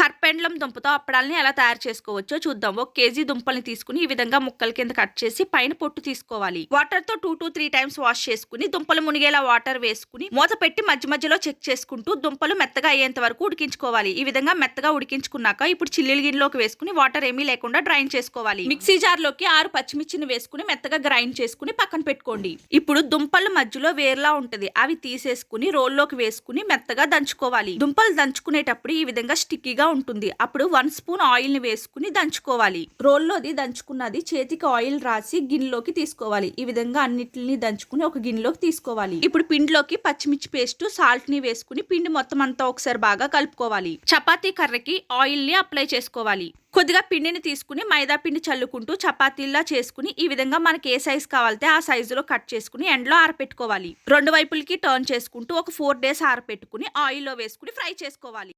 కర్పెండ్లం దుంపతో అప్పడాలని ఎలా తయారు చేసుకోవచ్చో చూద్దాం. ఒక కేజీ దుంపల్ని తీసుకుని ఈ విధంగా ముక్కల కింద కట్ చేసి పైన పొట్టు తీసుకోవాలి. వాటర్తో two to three times wash చేసుకుని దుంపలు మునిగేలా వాటర్ వేసుకుని మూత పెట్టి మధ్య మధ్యలో చెక్ చేసుకుంటూ దుంపలు మెత్తగా అయ్యేంత వరకు ఉడికించుకోవాలి. ఈ విధంగా మెత్తగా ఉడికించుకున్నాక ఇప్పుడు చిల్లీల గిన్నెలోకి వేసుకుని వాటర్ ఏమీ లేకుండా డ్రైన్ చేసుకోవాలి. మిక్సీ జార్లోకి ఆరు పచ్చిమిర్చిని వేసుకుని మెత్తగా గ్రైండ్ చేసుకుని పక్కన పెట్టుకోండి. ఇప్పుడు దుంపల మధ్యలో వేర్లా ఉంటది. అవి తీసేసుకుని రోల్లోకి వేసుకుని మెత్తగా దంచుకోవాలి. దుంపలు దంచుకునేటప్పుడు ఈ విధంగా స్టిక్కీగా ఉంటుంది. అప్పుడు వన్ స్పూన్ ఆయిల్ని వేసుకుని దంచుకోవాలి. రోల్లోది దంచుకున్నది చేతికి ఆయిల్ రాసి గిన్నెలోకి తీసుకోవాలి. ఈ విధంగా అన్నిటిని దంచుకుని ఒక గిన్నెలోకి తీసుకోవాలి. ఇప్పుడు పిండిలోకి పచ్చిమిర్చి పేస్ట్ సాల్ట్ని వేసుకుని పిండి మొత్తం అంతా ఒకసారి బాగా కలుపుకోవాలి. చపాతీ కర్రకి ఆయిల్ని అప్లై చేసుకోవాలి. కొద్దిగా పిండిని తీసుకుని మైదా పిండి చల్లుకుంటూ చపాతీల్లా చేసుకుని ఈ విధంగా మనకి ఏ సైజ్ కావాలితే ఆ సైజులో కట్ చేసుకుని ఎండలో ఆరపెట్టుకోవాలి. రెండు వైపులకి టర్న్ చేసుకుంటూ ఒక ఫోర్ డేస్ ఆరపెట్టుకుని ఆయిల్లో వేసుకుని ఫ్రై చేసుకోవాలి.